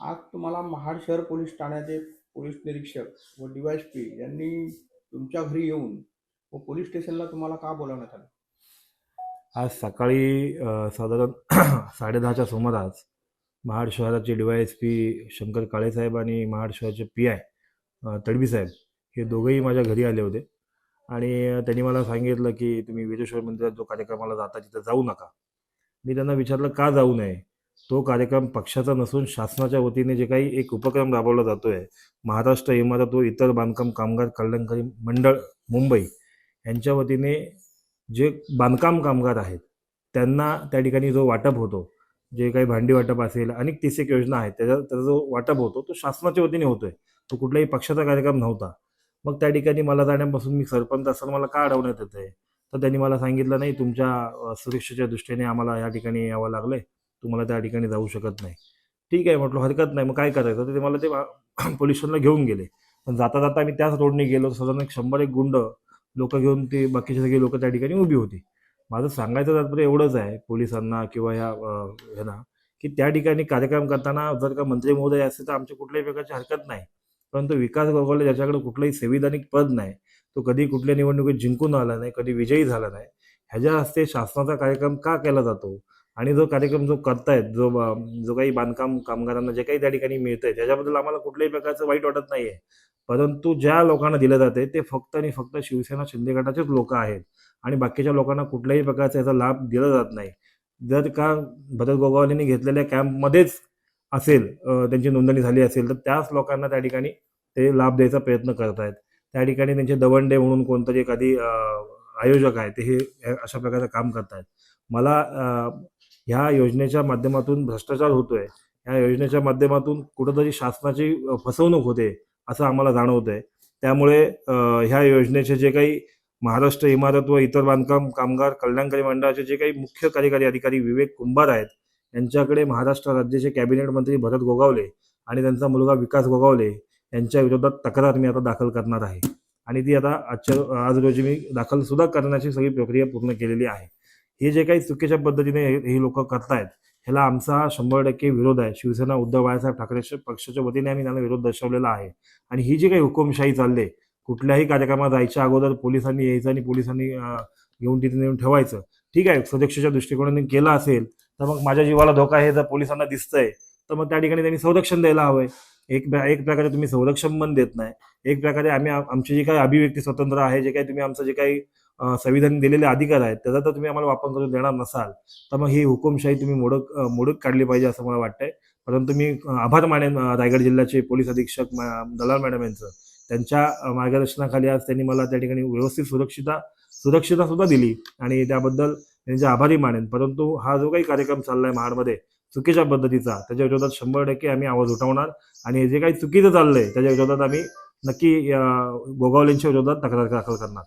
आज तुम्हाला महाड शहर पोलीस ठाण्याचे पोलीस निरीक्षक व पी यांनी तुमच्या घरी येऊन व पोलीस स्टेशनला तुम्हाला का बोलावण्यात आलं? आज सकाळी अ, साधारण साडेदहाच्या सुमारास महाड शहराचे D Y S P Shankar काळेसाहेब आणि महाड शहराचे पी आय तडवी साहेब हे दोघंही माझ्या घरी आले होते. आणि अ, त्यांनी मला सांगितलं की तुम्ही विजेश्वर मंदिरात जो कार्यक्रमाला जाता तिथं जाऊ नका. मी त्यांना विचारलं का जाऊ नये? तो कार्यक्रम पक्षाचा नसून शासनाच्या वतीने जे काही एक उपक्रम राबवला जातो आहे महाराष्ट्र इमारत व इतर बांधकाम कामगार कल्याणकारी मंडळ मुंबई यांच्या वतीने जे बांधकाम कामगार आहेत त्यांना त्या ठिकाणी जो वाटप होतो जे काही भांडी वाटप असेल अनेक तीस एक योजना आहेत त्याचा त्याचा जो वाटप होतो तो शासनाच्या वतीने होतोय. तो कुठल्याही पक्षाचा कार्यक्रम नव्हता. मग त्या ठिकाणी मला जाण्यापासून मी सरपंच असताना मला का अडवण्यात येत आहे तर त्यांनी मला सांगितलं नाही तुमच्या सुरक्षेच्या दृष्टीने आम्हाला या ठिकाणी यावं लागलंय. तुम्हाला त्या ठिकाणी जाऊ शकत नाही. ठीक आहे म्हटलं हरकत नाही. मग काय करायचं? तर ते मला ते वा- घेऊन गेले. पण जाता जाता आम्ही त्याच रोडने गेलो. साधारण एक शंभर एक गुंड लोक घेऊन ते बाकीचे सगळे लोक त्या ठिकाणी उभी होती. माझं सांगायचं तात्पर्य एवढंच आहे पोलिसांना किंवा ह्या ह्यांना की त्या ठिकाणी कार्यक्रम करताना जर का मंत्री महोदय असते तर आमच्या कुठल्याही प्रकारची हरकत नाही. परंतु विकास गोगावले ज्याच्याकडे कुठलंही संविधानिक पद नाही तो कधी कुठल्या निवडणुकीत जिंकून आला नाही कधी विजयी झाला नाही. ह्याच्या हस्ते शासनाचा कार्यक्रम का केला जातो? आणि जो कार्यक्रम जो करतायत जो जो काही बांधकाम कामगारांना जे काही त्या ठिकाणी मिळतंय त्याच्याबद्दल आम्हाला कुठल्याही प्रकारचं वाईट वाटत नाहीये. परंतु ज्या लोकांना दिलं जाते ते फक्त आणि फक्त शिवसेना शिंदे गटाचेच लोक आहेत. आणि बाकीच्या लोकांना कुठल्याही प्रकारचा याचा लाभ दिला जात नाही. जर का भरत गोगावलेंनी घेतलेल्या कॅम्पमध्येच असेल त्यांची नोंदणी झाली असेल तर त्याच लोकांना त्या ठिकाणी ते लाभ द्यायचा प्रयत्न करत आहेत त्या ठिकाणी त्यांचे दवंडे म्हणून कोणतरी एखादी आयोजक आहे ते हे अशा प्रकारचं काम करत आहेत मला ह्या योजनेच्या माध्यमातून भ्रष्टाचार होतोय. ह्या योजनेच्या माध्यमातून कुठंतरी शासनाची फसवणूक होते असं आम्हाला जाणवत आहे त्यामुळे ह्या योजनेचे जे काही महाराष्ट्र इमारत व इतर बांधकाम कामगार कल्याणकारी मंडळाचे जे काही मुख्य कार्यकारी अधिकारी विवेक कुंभार आहेत यांच्याकडे महाराष्ट्र राज्याचे कॅबिनेट मंत्री भरत गोगावले आणि त्यांचा मुलगा विकास गोगावले यांच्या विरोधात तक्रार मी आता दाखल करणार आहे. आणि ती आता आजच्या आज रोजी मी दाखल सुद्धा करण्याची सगळी प्रक्रिया पूर्ण केलेली आहे. हे जे काही चुकीच्या पद्धतीने हे लोक करतायत ह्याला आमचा शंभर टक्के विरोध आहे. शिवसेना उद्धव बाळासाहेब ठाकरे पक्षाच्या वतीने आम्ही त्यांना विरोध दर्शवलेला आहे. आणि ही जी काही हुकुमशाही चालली कुठल्याही कार्यक्रमात जायच्या अगोदर पोलिसांनी यायचं आणि पोलिसांनी घेऊन तिथे नेऊन ठेवायचं. ठीक आहे सुरक्षेच्या दृष्टिकोनाने केलं असेल तर मग माझ्या जीवाला धोका आहे जर पोलिसांना दिसतंय तर मग त्या ठिकाणी त्यांनी संरक्षण द्यायला हवंय. एक एक प्रकारे तुम्ही संरक्षण पण देत नाही. एक प्रकारे आम्ही आमची जी काही अभिव्यक्ती स्वतंत्र आहे जे काही तुम्ही आमचं जे काही संविधान दिलेले अधिकार आहेत त्याचा तर तुम्ही आम्हाला वापर करून देणार नसाल. तर मग ही हुकुमशाही तुम्ही मोडक मोडक काढली पाहिजे असं मला वाटतंय. परंतु मी आभार मानेन रायगड जिल्ह्याचे पोलीस अधीक्षक दलाल मॅडम यांचं. त्यांच्या मार्गदर्शनाखाली आज त्यांनी मला त्या ठिकाणी व्यवस्थित सुरक्षिता सुरक्षिता सुद्धा दिली आणि त्याबद्दल त्यांचे आभारी मानेन. परंतु हा जो काही कार्यक्रम चाललाय महाडमध्ये चुकीच्या पद्धतीचा त्याच्या विरोधात शंभर टक्के आम्ही आवाज उठवणार आणि जे काही चुकीचं चाललंय त्याच्या विरोधात आम्ही नक्की गोगावलेंच्या विरोधात तक्रार दाखल करणार.